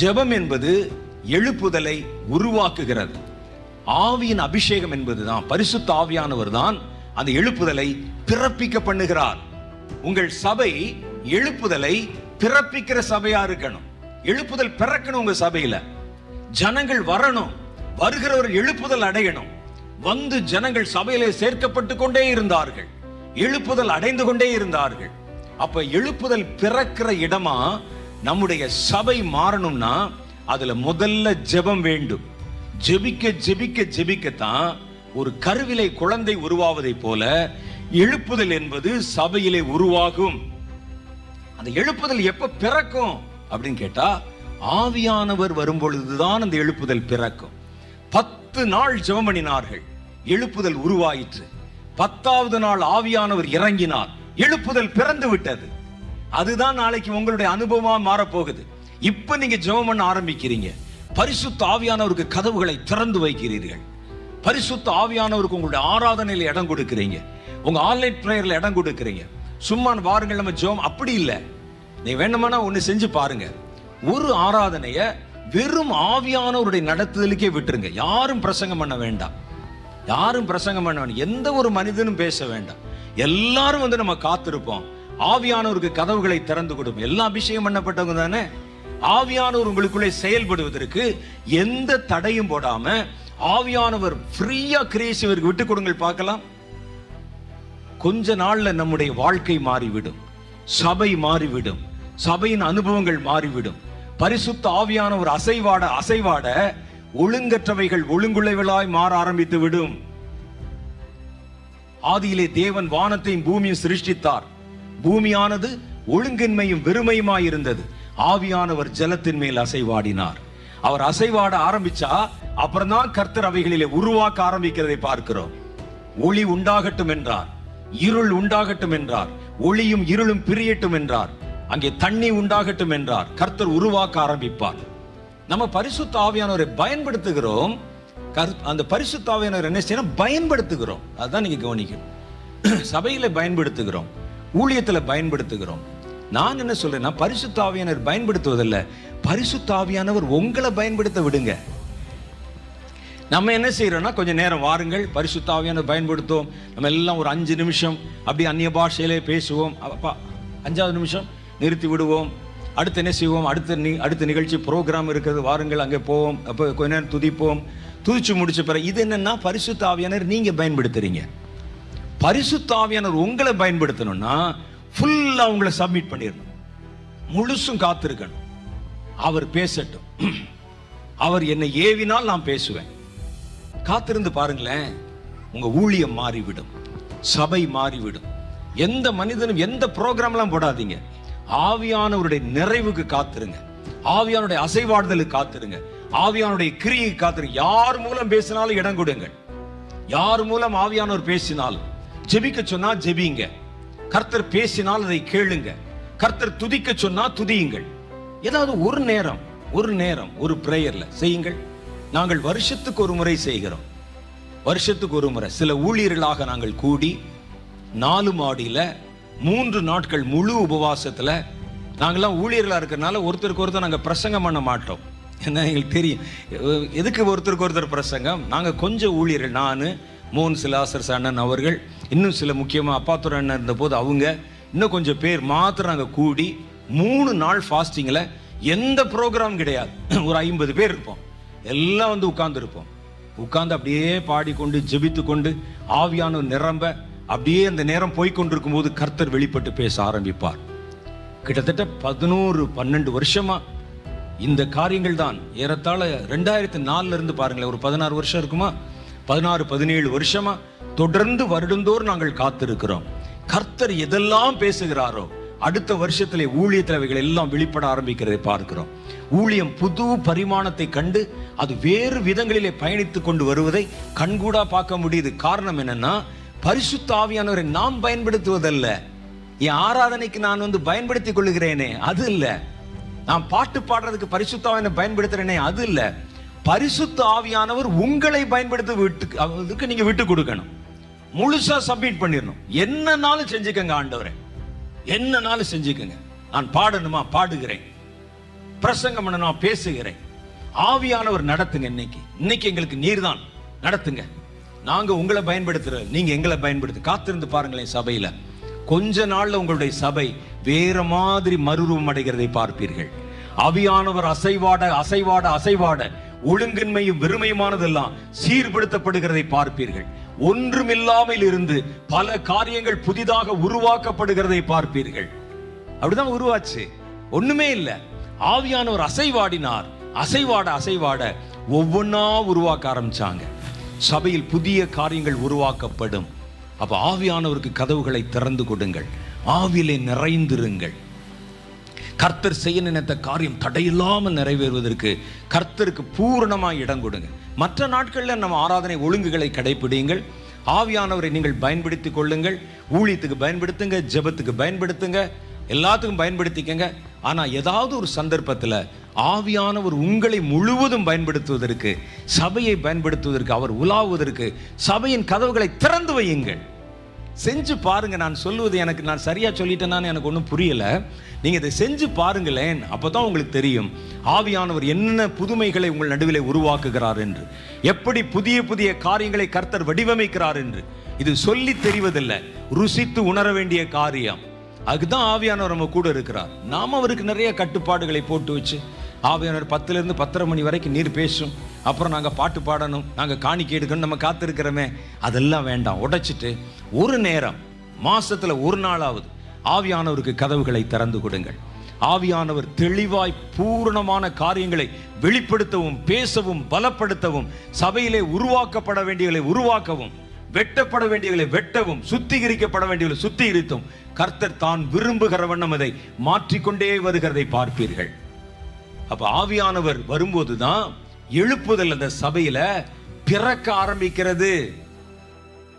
ஜெபம் என்பது எழுப்புதலை உருவாக்குகிறது. ஆவியின் அபிஷேகம் என்பதுதான். பரிசுத்த ஆவியானவர் தான் அந்த எழுப்புதலை பிறப்பிக்க பண்ணுகிறார். உங்கள் சபை எழுப்புதலை பிறப்பிக்கிற சபையா இருக்கணும். எழுப்புதல் பிறக்கணும் உங்க சபையில. ஜனங்கள் வரணும். வருகிறவர் எழுப்புதல் அடையணும். வந்து ஜனங்கள் சபையிலே சேர்க்கப்பட்டு கொண்டே இருந்தார்கள். எழுப்புதல் அடைந்து கொண்டே இருந்தார்கள். அப்ப எழுப்புதல் பிறக்கிற இடமா நம்முடைய சபை மாறணும்னா அதுல முதல்ல ஜெபம் வேண்டும். ஜெபிக்க ஜெபிக்க ஜெபிக்கத்தான் ஒரு கருவிலை குழந்தை உருவாவதை போல எழுப்புதல் என்பது சபையிலே உருவாகும். அந்த எழுப்புதல் எப்ப பிறக்கும் அப்படின்னு கேட்டா ஆவியானவர் வரும் பொழுதுதான் அந்த எழுப்புதல் பிறக்கும். பத்து நாள் ஜெபம் பண்ணினார்கள் எழுப்புதல் உருவாயிற்று. பத்தாவது நாள் ஆவியானவர் இறங்கினார் எழுப்புதல் பிறந்து விட்டது. அதுதான் நாளைக்கு உங்களுடைய அனுபவமா மாறப்போகுது. இப்ப நீங்க ஜெபம் பண்ண ஆரம்பிக்கிறீங்க. பரிசுத்த ஆவியானவருக்கு கதவுகளை திறந்து வைக்கிறீர்கள். பரிசுத்த ஆவியானவருக்கு உங்களுடைய ஆராதனையில் இடம் கொடுக்கிறீங்க. உங்க ஆன்லைன் ப்ரேயர்ல இடம் கொடுக்கிறீங்க. சும்மா வாருங்கள் நம்ம ஜெபம் அப்படி இல்லை. நீ வேணுமானா ஒன்று செஞ்சு பாருங்க. ஒரு ஆராதனைய வெறும் ஆவியானவருடைய நடத்துதலுக்கே விட்டுருங்க. யாரும் பிரசங்கம் பண்ண வேண்டாம். யாரும் பிரசங்கம் பண்ண வேண்டாம். எந்த ஒரு மனிதனும் பேச வேண்டாம். எல்லாரும் வந்து நம்ம காத்திருப்போம். ஆவியானவருக்கு கதவுகளை திறந்து கொடுக்கும் எல்லாம் அபிஷேகம் பண்ணப்பட்டவங்க தானே? ஆவியானவர் உங்களுக்குள்ளே செயல்படுவதற்கு எந்த தடையும் போடாம ஆவியானவர் ஃப்ரீயா கிரியேசிவருக்கு விட்டு கொடுங்கள் பார்க்கலாம். கொஞ்ச நாள்ல நம்முடைய வாழ்க்கை மாறிவிடும். சபை மாறிவிடும். சபையின் அனுபவங்கள் மாறிவிடும். பரிசுத்த ஆவியானவர் அசைவாட அசைவாட ஒழுங்கற்றவைகள் ஒழுங்குள்ளவைகளாய் மாற ஆரம்பித்து விடும் ஆதியிலே தேவன் வானத்தையும் பூமியும் சிருஷ்டித்தார். பூமியானது ஒழுங்கின்மையும் வெறுமையுமாய் இருந்தது ஆவியானவர் ஜலத்தின் மேல் அசைவாடினார். அவர் அசைவாட ஆரம்பிச்சா அப்புறம் தான் கர்த்தர் அவைகளிலே உருவாக்க ஆரம்பிக்கிறதை பார்க்கிறோம். ஒளி உண்டாகட்டும் என்றார். இருள் உண்டாகட்டும் என்றார். ஒளியும் இருளும் பிரியட்டும் என்றார். அங்கே தண்ணி உண்டாகட்டும் என்றார். கர்த்தர் உருவாக்க ஆரம்பிப்பார். நம்ம பரிசுத்த ஆவியானவரை பயன்படுத்துகிறோம். அந்த பரிசுத்த ஆவியானவர் என்ன செய்யணும்? பயன்படுத்துகிறோம். அதுதான் நீங்க கவனிக்கணும். சபையில பயன்படுத்துகிறோம். ஊழியத்தில் பயன்படுத்துகிறோம். நான் என்ன சொல்றேன்னா பரிசுத்தாவியானவர் பயன்படுத்துவதில்லை. பரிசுத்தாவியானவர் உங்களை பயன்படுத்த விடுங்க. நம்ம என்ன செய்கிறோம்னா கொஞ்சம் நேரம் வாருங்கள். பரிசுத்தாவியான பயன்படுத்துவோம். நம்ம எல்லாம் ஒரு அஞ்சு நிமிஷம் அப்படி அந்நிய பாஷையிலே பேசுவோம். அப்பா அஞ்சாவது நிமிஷம் நிறுத்தி விடுவோம். அடுத்து என்ன செய்வோம்? அடுத்த நி அடுத்த நிகழ்ச்சி ப்ரோக்ராம் இருக்கிறது வாருங்கள் அங்கே போவோம். அப்போ கொஞ்ச நேரம் துதிப்போம். துதிச்சு முடிச்ச பிறகு இது என்னென்னா பரிசுத்தாவியானர் நீங்கள் பயன்படுத்துகிறீங்க பரிசுத்தாவியானவர் உங்களை பயன்படுத்தணும்னா ஃபுல்லாக உங்களை சப்மிட் பண்ணிடணும். முழுசும் காத்திருக்கணும். அவர் பேசட்டும். அவர் என்னை ஏவினால் நான் பேசுவேன். காத்திருந்து பாருங்களேன் உங்க ஊழியம் மாறிவிடும். சபை மாறிவிடும். எந்த மனிதனும் எந்த ப்ரோக்ராம்லாம் போடாதீங்க. ஆவியானவருடைய நிறைவுக்கு காத்திருங்க. ஆவியானுடைய அசைவாடுதலுக்கு காத்திருங்க. ஆவியானுடைய கிரியை காத்திருங்க. யார் மூலம் பேசினாலும் இடம் கொடுங்கள். யார் மூலம் ஆவியானவர் பேசினாலும். ஜெபிக்க சொன்னா ஜெபிங்க கர்த்தர் பேசினால் அதை கேளுங்க. கர்த்தர் துதிக்க சொன்னா துதியுங்கள். ஏதாவது ஒரு நேரம் ஒரு நேரம் ஒரு பிரேயர்ல செய்யுங்கள். நாங்கள் வருஷத்துக்கு ஒரு முறை செய்கிறோம். வருஷத்துக்கு ஒரு முறை. சில ஊழியர்களாக நாங்கள் கூடி நாலு மாடியில மூன்று நாட்கள் முழு உபவாசத்துல நாங்கெல்லாம் ஊழியர்களா இருக்கிறனால ஒருத்தருக்கு ஒருத்தர் நாங்கள் பிரசங்கம் பண்ண மாட்டோம். என்ன எங்களுக்கு தெரியும். எதுக்கு ஒருத்தருக்கு ஒருத்தர் பிரசங்கம்? நாங்கள் கொஞ்சம் ஊழியர்கள். நான் மோகன் சிலாசர் அண்ணன் அவர்கள் இன்னும் சில முக்கியமாக அப்பாத்துறை அண்ணன் இருந்தபோது அவங்க இன்னும் கொஞ்சம் பேர் மாத்திரம் நாங்கள் கூடி மூணு நாள் ஃபாஸ்டிங்கில் எந்த ப்ரோக்ராம் கிடையாது. ஒரு ஐம்பது பேர் இருப்போம். எல்லாம் வந்து உட்கார்ந்து இருப்போம் உட்கார்ந்து அப்படியே பாடிக்கொண்டு ஜெபித்து கொண்டு ஆவியான நிரம்ப அப்படியே அந்த நேரம் போய்கொண்டிருக்கும் போது கர்த்தர் வெளிப்பட்டு பேச ஆரம்பிப்பார். கிட்டத்தட்ட பதினோரு பன்னெண்டு வருஷமா இந்த காரியங்கள் தான். ஏறத்தாழ ரெண்டாயிரத்தி நாலுல இருந்து பாருங்களேன் ஒரு பதினாறு வருஷம் இருக்குமா? பதினாறு பதினேழு வருஷமா தொடர்ந்து வருடந்தோறும் நாங்கள் காத்திருக்கிறோம். கர்த்தர் எதெல்லாம் பேசுகிறாரோ அடுத்த வருஷத்திலே ஊழியத்தில் அவைகள் எல்லாம் வெளிப்பட ஆரம்பிக்கிறதை பார்க்கிறோம். ஊழியம் புது பரிமாணத்தை கண்டு அது வேறு விதங்களிலே பயணித்து கொண்டு வருவதை கண்கூடா பார்க்க முடியுது. காரணம் என்னன்னா பரிசுத்த ஆவியானவரை நாம் பயன்படுத்துவதல்ல. என் ஆராதனைக்கு நான் வந்து பயன்படுத்திக் கொள்ளுகிறேனே அது இல்ல. நான் பாட்டு பாடுறதுக்கு பரிசுத்த ஆவியானவரை பயன்படுத்துறேனே அது இல்ல. பரிசுத்த ஆவியானவர் உங்களை பயன்படுத்த விட்டு அதுக்கு நீங்க விட்டு கொடுக்கணும். முழுசா சப்மிட் பண்ணிடணும். என்னனாலும் செஞ்சுக்கங்க ஆண்டவரே. என்னனாலும் செஞ்சுக்கங்க. நான் பாடணுமா? பாடுகிறேன். பிரசங்கம் பண்ணணுமா? பேசுகிறேன். ஆவியானவர் நடத்துங்க இன்னைக்கு. இன்னைக்கு எங்களுக்கு நீர்தான். நடத்துங்க. நாங்க உங்களை பயன்படுத்துற நீங்க எங்களை பயன்படுத்து. காத்திருந்து பாருங்களேன் சபையில. கொஞ்ச நாள்ல உங்களுடைய சபை வேற மாதிரி மறுரூபம் அடைகிறதை பார்ப்பீர்கள். அவியானவர் அசைவாட அசைவாட அசைவாட ஒழுங்கின்மையும் வெறுமையுமானதெல்லாம் சீர்படுத்தப்படுகிறதை பார்ப்பீர்கள். ஒன்றுமில்லாமல் இருந்து பல காரியங்கள் புதிதாக உருவாக்கப்படுகிறதை பார்ப்பீர்கள். அப்படிதான் உருவாச்சு. ஒண்ணுமே இல்லை. ஆவியானவர் அசைவாடினார். அசைவாட அசைவாட ஒவ்வொன்னா உருவாக்க ஆரம்பிச்சாங்க. சபையில் புதிய காரியங்கள் உருவாக்கப்படும். அப்ப ஆவியானவருக்கு கதவுகளை திறந்து கொடுங்கள். ஆவியிலே நிறைந்திருங்கள். கர்த்தர் செய்ய நினைத்த காரியம் தடையில்லாமல் நிறைவேறுவதற்கு கர்த்தருக்கு பூரணமாக இடம் கொடுங்க. மற்ற நாட்களில் நம்ம ஆராதனை ஒழுங்குகளை கடைபிடியுங்கள். ஆவியானவரை நீங்கள் பயன்படுத்தி கொள்ளுங்கள். ஊழியத்துக்கு பயன்படுத்துங்க ஜெபத்துக்கு பயன்படுத்துங்க எல்லாத்துக்கும் பயன்படுத்திக்கங்க. ஆனால் ஏதாவது ஒரு சந்தர்ப்பத்தில் ஆவியானவர் உங்களை முழுவதும் பயன்படுத்துவதற்கு சபையை பயன்படுத்துவதற்கு அவர் உலாவுவதற்கு சபையின் கதவுகளை திறந்து வையுங்கள். செஞ்சு பாருங்க நான் சொல்லுவது எனக்கு நான் சரியா சொல்லிட்டேனான்னு எனக்கு ஒன்றும் புரியல. நீங்க இதை செஞ்சு பாருங்களேன் அப்பதான் உங்களுக்கு தெரியும். ஆவியானவர் என்ன புதுமைகளை உங்கள் நடுவில் உருவாக்குகிறார் என்று. எப்படி புதிய புதிய காரியங்களை கர்த்தர் வடிவமைக்கிறார் என்று. இது சொல்லி தெரிவதில்லை ருசித்து உணர வேண்டிய காரியம். அதுதான் ஆவியானவர் நம்ம கூட இருக்கிறார். நாம் அவருக்கு நிறைய கட்டுப்பாடுகளை போட்டு வச்சு ஆவியானவர் பத்துலேருந்து பத்தரை மணி வரைக்கும் நீர் பேசும். அப்புறம் நாங்கள் பாட்டு பாடணும் நாங்கள் காணிக்கை எடுக்கணும் நம்ம காத்திருக்கிறோமே. அதெல்லாம் வேண்டாம். உடைச்சிட்டு ஒரு நேரம் மாதத்தில் ஒரு நாளாவது ஆவியானவருக்கு கதவுகளை திறந்து கொடுங்கள். ஆவியானவர் தெளிவாய் பூரணமான காரியங்களை வெளிப்படுத்தவும் பேசவும் பலப்படுத்தவும் சபையிலே உருவாக்கப்பட வேண்டியவர்களை உருவாக்கவும் வெட்டப்பட வேண்டியவர்களை வெட்டவும் சுத்திகரிக்கப்பட வேண்டியவர்களை சுத்திகரித்தும் கர்த்தர் தான் விரும்புகிற வண்ணம் அதை மாற்றிக்கொண்டே வருகிறதை பார்ப்பீர்கள். அப்ப ஆவியானவர் வரும்போது தான் எழுப்புதல் அந்த சபையில பிறக்க ஆரம்பிக்கிறது.